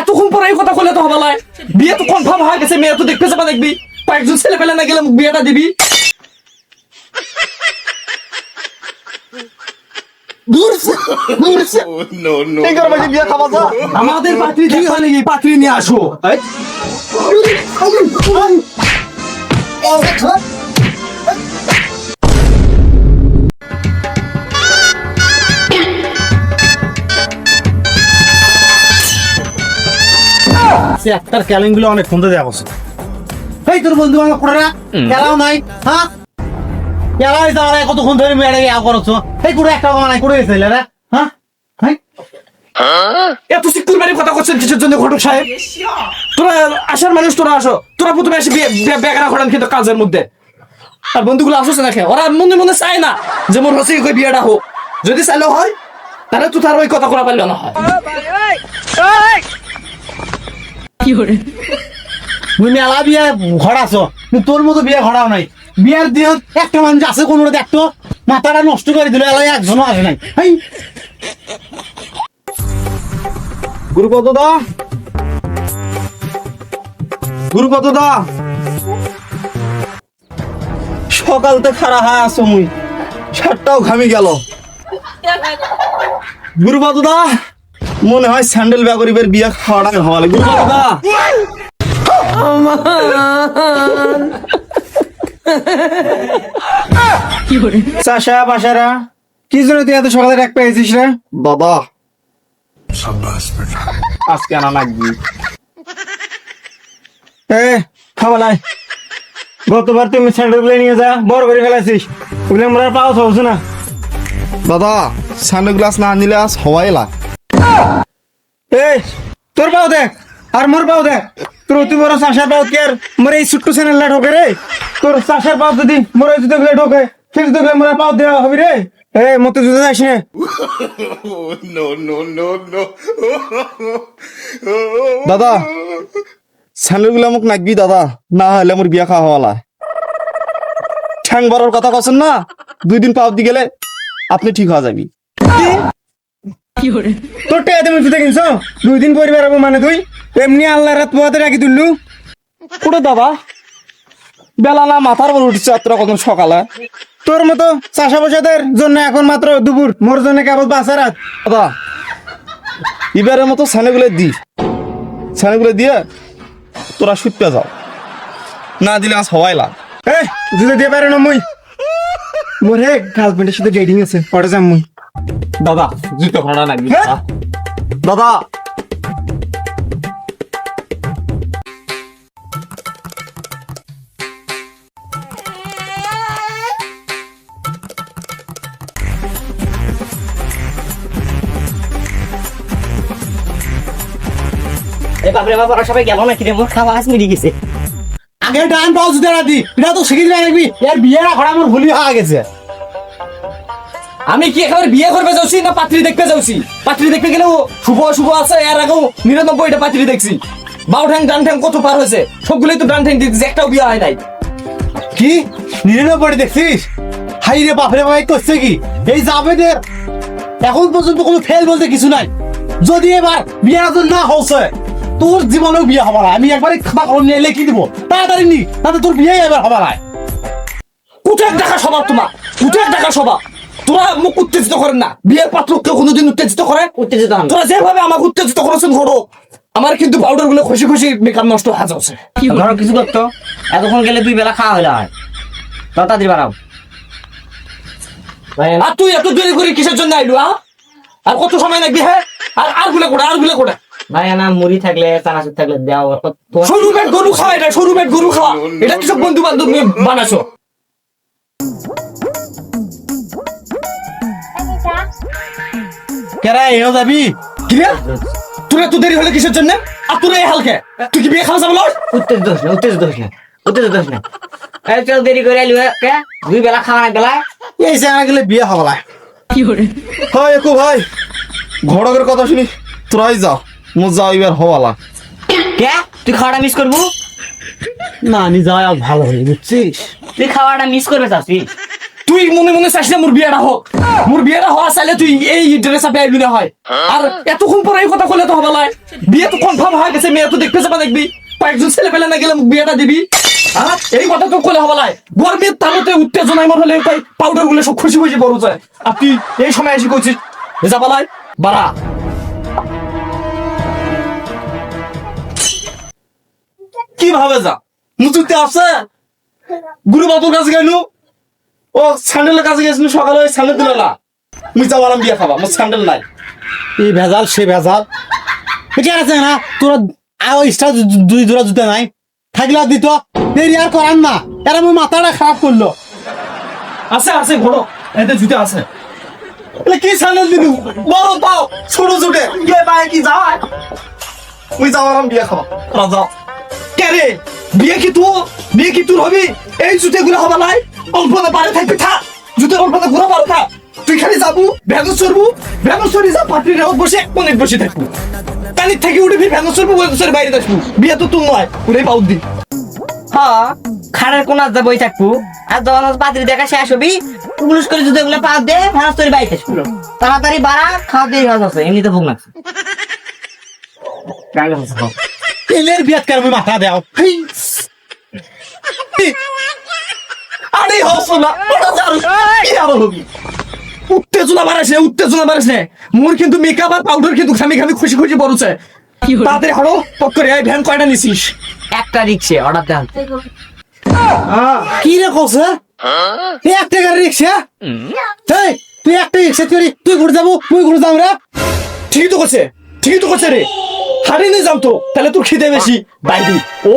এতক্ষণ পরে এই কথা বলে তো হবে না বিয়ে তো কনফার্ম হয়ে গেছে মেয়ে তো দেখতে যাবা দেখবি কয়েকজন ছেলে পেলে না গেলে মুখ বিয়েটা দিবি আমাদের পাত্রী দেখবা নাকি পাত্রী নিয়ে আসো সে একটার ক্যালেংগুলো অনেক খুঁজে দেওয়া বসে। এই তোর বন্ধু আমার করে না খেলাও নাই হ্যাঁ? খেলাই যাওয়ার কতক্ষণ ধরে মেয়েটাকে ইয়া করছ? এই করে একটা বানাই গেছে রে হ্যাঁ? হ্যাঁ? এত সিকুর বাড়ির কথা করছেন কিসের জন্য ঘটক সাহেব? তোরা আসার মানুষ তোরা আসো। তোরা প্রথমে এসে বিয়ে- ঘটান কিন্তু কাজের মধ্যে। আর বন্ধুগুলো আসোস না খেয়ে। ওরা মনে মনে চায় না যে মোর হসে কই বিয়েটা হোক। যদি চাইলেও হয় তাহলে তো তার ওই কথা করা পারলেও না হয়। তুই মেলা বিয়ে ঘড়াছো তোর মতো বিয়ে ঘড়াও নাই। বিয়ের দিয়ে একটা মানুষ আছে, কোন দেখতো মাথাটা নষ্ট করে দিল, এলাই একজনও আসে নাই। দা! গুরুপদ দা! সকালতে খারা আসো মুই। শার্টটাও ঘামি গেল। গুরুপদ দা! মনে হয় স্যান্ডেল ব্যাগরিবের বিয়ে খাওয়াটা হওয়া লাগে গুরুপদ দা চাষা বাসারা কি জন্য তুই এত সকালে ডাক পেয়েছিস রে? বাবা। আজকে আনা লাগবি। এ খাওয়ালাই গতবার তুমি স্যান্ডেলগুলো নিয়ে যা বড় করে ফেলাছিস ওগুলো আমরা পাওয়া না। দাদা স্যান্ডো গ্লাস না নিলে আজ হওয়াই লাগ। এই তোর পাও দেখ আর মোর পাও দেখ। তোর অতি বড় চাষার পাও কে আর মোর এই ছোট্ট চ্যানেলটা ঢোকে রে? তোর চাষার পাও যদি মোর এই গুলো ঢোকে জুতো গুলো মোর পাও দেওয়া হবে রে। এ মতে জুতো যাস না। দাদা স্যান্ডো গুলা মোক নাগবি দাদা না হলে মোর বিয়া খাওয়া হওয়ালা। ঠ্যাং বড়ার কথা কছেন না দুই দিন পাও দি গেলে আপনি ঠিক হওয়া যাবি। তোর টেয়াতে মুই জুতো কিনছ দুই দিন পরে বেড়াবো মানে তুই? এমনি আল্লাহ রাত পোহাতে রাখি তুললু। কুড়ে দাদা। বেলা না মাথার বল উঠছে আত্রা কত সকালে। তোর মতো চাষা বসাদের জন্য এখন মাত্র দুপুর, মোর জন্য কেবল বাসা রাত? দাদা, এবারের মতো স্যানেগুলো দি। স্যানেগুলো দিয়ে তোরা শুটতে যাও। না দিলে আজ হওয়াই লাগ। এ জুতো দিয়ে পারে না মুই। মোর হে গার্লফ্রেন্ডের সাথে ডেটিং আছে, পরে যাম মুই। দাদা জুতো নাগবি হ্যাঁ? দাদা বাপরে বাপ সবাই গেল নাকি রে? মোর খাওয়া আজ মিলি গেছে। আগে ডান পাও জুতো রাতি এটা তো শিখে দিবে রাখবি। এর বিয়ে না করা ভুলি হয়ে গেছে। আমি কি একেবারে বিয়ে করবে যাচ্ছি না পাত্রী দেখতে যাচ্ছি পাত্রী দেখতে গেলেও শুভ শুভ আছে এর আগেও নিরানব্বইটা পাত্রী দেখছি। বাউ ঠ্যাং ডান ঠ্যাং কত পার হয়েছে? সবগুলোই তো ডান ঠ্যাং দিতেছে একটাও বিয়ে হয় নাই। কি? নিরানব্বই দেখছিস? হাই রে বাপরে ভাই করছে কি? এই জাবেদের এখন পর্যন্ত কোনো ফেল বলতে কিছু নাই। যদি এবার বিয়ে না হচ্ছে তোর জীবনেও বিয়ে হবে না। আমি একবারে খাবার খাবার নিয়ে লিখে দিব। তাড়াতাড়ি নি তাতে তোর বিয়ে এবার হবে না। কুটের টাকা স্বভাব তোমার কুটের টাকা স্বভাব তোরা মুখ উত্তেজিত করেন না। বিয়ের পাত্র কেউ কোনোদিন উত্তেজিত করে? উত্তেজিত হন। তোরা যেভাবে আমাকে উত্তেজিত করেছেন ঘোরো আমার কিন্তু পাউডারগুলো খুশি খুশি মেকআপ নষ্ট হয়ে যাচ্ছে। ঘর কিছু করতো। এতক্ষণ গেলে দুই বেলা খাওয়া হইলে হয় তাড়াতাড়ি বাড়াও। আর তুই এত দেরি করে কিসের জন্য আইলু আ? আর কত সময় লাগবে হ্যাঁ? আর আরগুলো কোটা আরগুলো কোটা ভাই না মুড়ি থাকলে চানাচুর থাকলে দেওয়া সরু পেট গরু খাওয়া এটা সরু পেট গরু খাওয়া। এটা কিসব বন্ধু বান্ধব বানাছো কেরা এও যাবি? কি রে তোর এত দেরি হলে কিসের জন্য? আর তোর এই হালকে? তুই কি বিয়ে খাওয়া যাব লস? উত্তেজিত হোস না উত্তেজিত হোস না উত্তেজিত হোস না এই চল দেরি করে আইলু কে? দুই বেলা খাওয়া না বেলায়? এই জানা গেলে বিয়ে হবে না হয় একু ভাই ঘটকের কথা শুনি তোরাই যা মোর যাও এবার হওয়ালা কে? তুই খাওয়াটা মিস করব? না নি যাওয়া ভালো হয়ে বুঝছিস? তুই খাওয়াটা মিস করবে চাচ্ছি তুই মনে মনে চাইছ না মোর বিয়েটা হোক মোর বিয়েটা হওয়া চাইলে তুই এই ড্রেস আপে আইবি না হয়। আর এতক্ষণ পরে এই কথা কইলে তো হবে না বিয়ে তো কনফার্ম হয়ে গেছে মেয়ে তো দেখতে যাবা দেখবি। কয়েকজন ছেলে পেলে না গেলে বিয়েটা দিবি। হ্যাঁ এই কথা তো কইলে হবে না গরমের তালতে উত্তেজনায় মনে হলে কই পাউডারগুলো সব খুশি খুশি বড় যায়। আর তুই এই সময় এসে কইছিস যাবালাই বাড়া কি ভাবে যা? মুতুতে আছে? গুরু বাবুর কাছে গেলু ও স্যান্ডেলের কাছে গেছিল সকালে ওই স্যান্ডেল দিল না মুই যাবালাম বিয়ে খাবা মোর স্যান্ডেল নাই। এই ভেজাল সে ভেজাল। এটা আছে না তোরা আও স্টার দুই জোড়া জুতা নাই। থাকলে দিত দেরি আর করার না। এরা আমার মাথাটা খারাপ করল। আছে আছে ঘোড়ো। এতে জুতে আছে। কি স্যান্ডেল দিলু বড় পাও ছোট জুটে গে বাই কি যায়? মুই যাবালাম বিয়ে খাবা। যাও কে রে? বিয়ে কি তুই বিয়ে কি তোর হবি? এই জুতে গুলো হবা নাই? অল্প না পারে থাকবি ঘুরা পারে থা তুই খালি যাবু ভ্যাগস চড়বু ভ্যাগস চড়ি যা পাত্রী রেওত বসে এক মনে বসে থাকবু। থেকে উঠে ফির চড়বু চড়ে বাইরে আসবু বিয়ে তো তুই নয় উড়ে পাউ দি। হ্যাঁ খাড়ের কোন যা বই থাকব। আর যখন পাত্রী দেখা শেষ হবি পুলিশ করে যদি ওগুলো পাও দে ফেরাস তোর বাইতে তাড়াতাড়ি বাড়া খাওয়া হয়ে যাচ্ছে এমনিতে ভোগ লাগছে। বিয়াত কার মাথা দেও? হেই। আরে হসো না কি আবার হবি? উত্তেজনা উত্তেজনা মোর কিন্তু মেকআপ আর পাউডার কিন্তু খামি খামি খুশি খুশি বড়ছে তাড়াতাড়ি পক করে এই ভ্যান কয়টা নিছিস? একটা রিক্সে অর্ডার দেন কি রে কসে এই একটা গাড়ি রিক্সা এই তুই একটা রিক্সা তুই তুই ঘুরে যাব তুই ঘুরে যাব রে ঠিকই তো করছে ঠিকই তো করছে রে হাড়ি নিয়ে যাম তো? তাহলে তোর খিদে বেশি বাইদি ও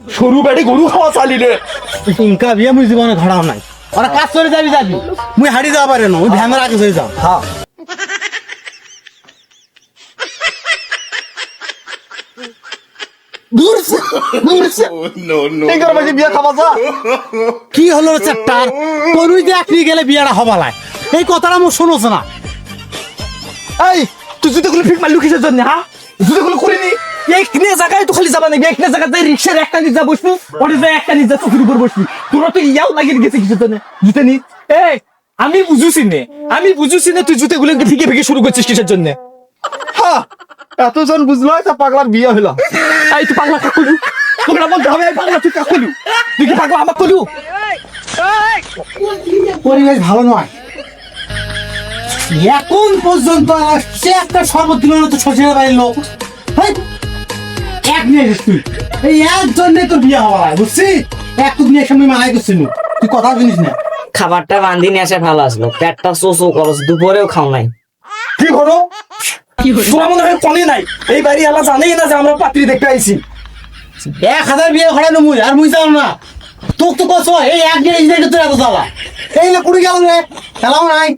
সরু বেড়ে গরু খাওয়া চালি রে ইনকা বিয়ে মুই জীবনে ঘড়াও নাই। ওরা কাজ করে যাবি যাবি। মুই হাড়ি যাওয়া পারে না ভ্যানের আগে হয়ে যাও। হ্যাঁ কি হলো চারটার তনুই যে একলি গেলে বিয়াটা হবালায় এই কথাটা মোর শোনোস না এই তুই জুতোগুলো ফিট মারলু কিসের জন্য হ্যাঁ জুতোগুলো করিনি জায়গায় তো খালি যাবা নাকি রিক্সার একটা নিজ বসবি ওটা যায় একটা নিজ যা চোখের উপর বসবি তোরা তো ইয়াও লাগিয়ে গেছে কিসের জন্য জুতে নি এই আমি বুঝুছি নে আমি বুঝুছি না তুই জুতেগুলো ফিকে ফিকে শুরু করছিস কিসের জন্য। হ্যাঁ এতজন বুঝলো তা পাগলার বিয়ে হলো। এই তুই পাগলা কাকুলু? তোমরা বলতে হবে পাগলা তুই কাকুলু? তুই কি পাগলা আমার কলু? পরিবেশ ভালো নয়। এখন পর্যন্ত সে একটা শরবত দিল না তো শ্বশুরের বাড়ির লোক। হেই, এক নিয়ে গেছিস তুই। এই একজনে তোর বিয়ে হওয়া হয় বুঝছিস এক তুই নিয়ে সামনে মানাই করছিস তুই কথা শুনিস না। খাবারটা বান্ধি নিয়ে আসে ভালো আসলো পেটটা চো চো করস দুপুরেও খাও নাই। কি করো তোরা মনে হয় কনে নাই? এই বাড়ি আলা জানেই না যে আমরা পাত্রী দেখতে আইছি। এক হাজার বিয়ে ঘোড়ানো মুই আর মুই যাও না। তোক তো কস এই এক দিন এই তোর এত জ্বালা এই না কুড়ি গেল রে খেলাও নাই।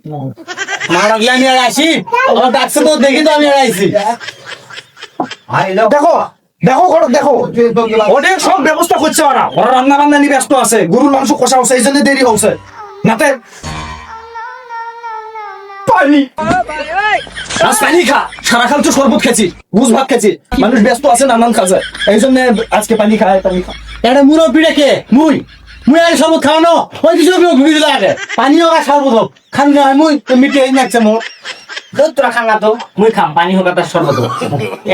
মা ডাকলে আমি আর আসি আমার ডাকছে তো দেখি তো আমি আর আইছি। দেখো দেখো দেখো। ওদের সব ব্যবস্থা করছে ওরা। ওরা রান্না নিয়ে ব্যস্ত আছে, গরুর মাংস কষা হচ্ছে এই জন্য দেরি হচ্ছে। নাতে পানি আজ পানি খা। সারা খাল তো শরবত খেছি ভাত খেছি মানুষ ব্যস্ত আছে, নানান কাজে এই জন্য আজকে পানি খায় পানি খা। এটা মুরব্বী কে মুই মুই আর সব খাওয়ানো, ওই কিছু ঘুরি পানিও আর সর্বত হোক। খান না মুই মিটে নাকছে মোর। তোরা খান না তো মুই খাম পানি হোক তার শরবত হোক।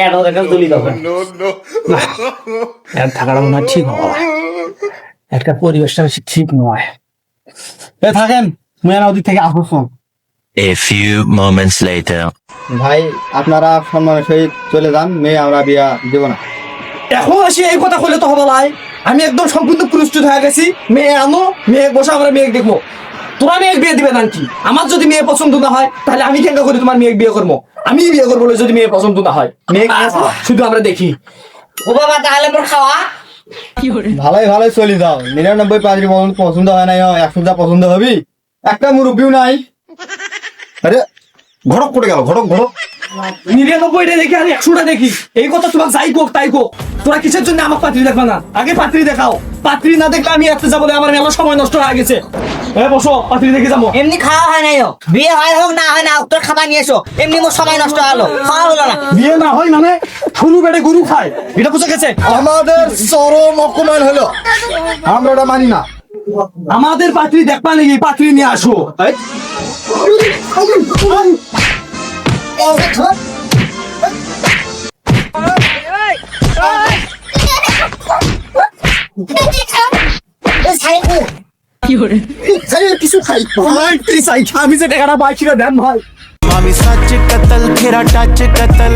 এটাও দেখে তুলি এর থাকাটা মনে হয় ঠিক হবে। একটা পরিবেশটা বেশি ঠিক নয়। এ থাকেন মুই আর ওদিক থেকে আসব A few moments later. ভাই আপনারা সম্মানের সহিত চলে যান মেয়ে আমরা বিয়া দেব না। এখন আসি এই কথা বলে তো হবে লাই আমি একদম সম্পূর্ণ প্রস্তুত হয়ে গেছি। মেয়ে আনো মেয়ে বসে আমরা মেয়ে দেখব। তোরা মেয়ে বিয়ে দিবে নাকি আমার যদি মেয়ে পছন্দ না হয় তাহলে আমি কেন করে তোমার মেয়ে বিয়ে করব? আমি বিয়ে করব যদি মেয়ে পছন্দ না হয়। মেয়ে শুধু আমরা দেখি। ও বাবা তাহলে মোর খাওয়া? ভালোই ভালোই চলে যাও। নিরানব্বই পাঁচটি পছন্দ হয় নাই একশো যা পছন্দ হবি। একটা মুরব্বিও নাই। আরে ঘটক করে গেল ঘটক ঘটক নিরানব্বইটা দেখি আর একশোটা দেখি। এই কথা তোমার যাই কোক তাই কোক। তোরা কিসের জন্য আমার পাত্রী দেখবা না? আগে পাত্রী দেখাও। পাত্রী না দেখলে আমি একটা যাব আমার মেলা সময় নষ্ট হয়ে গেছে। এ বসো পাতিলি দেখি যাব এমনি খাওয়া হয় নাই বিয়ে হয় হোক না হয় না তোর খাবার নিয়ে এসো এমনি মোর সময় নষ্ট হলো খাওয়া হলো না বিয়ে না হয় মানে শুনু বেড়ে গুরু খায় এটা বুঝে গেছে আমাদের চরম অপমান হলো আমরা ওটা মানি না আমাদের পাত্রি দেখবা নাকি পাত্রি নিয়ে আসো কি করে কিছু খাই আমি না দেন ভাই। মামি সাচ কতল খেরা টাচ কতল।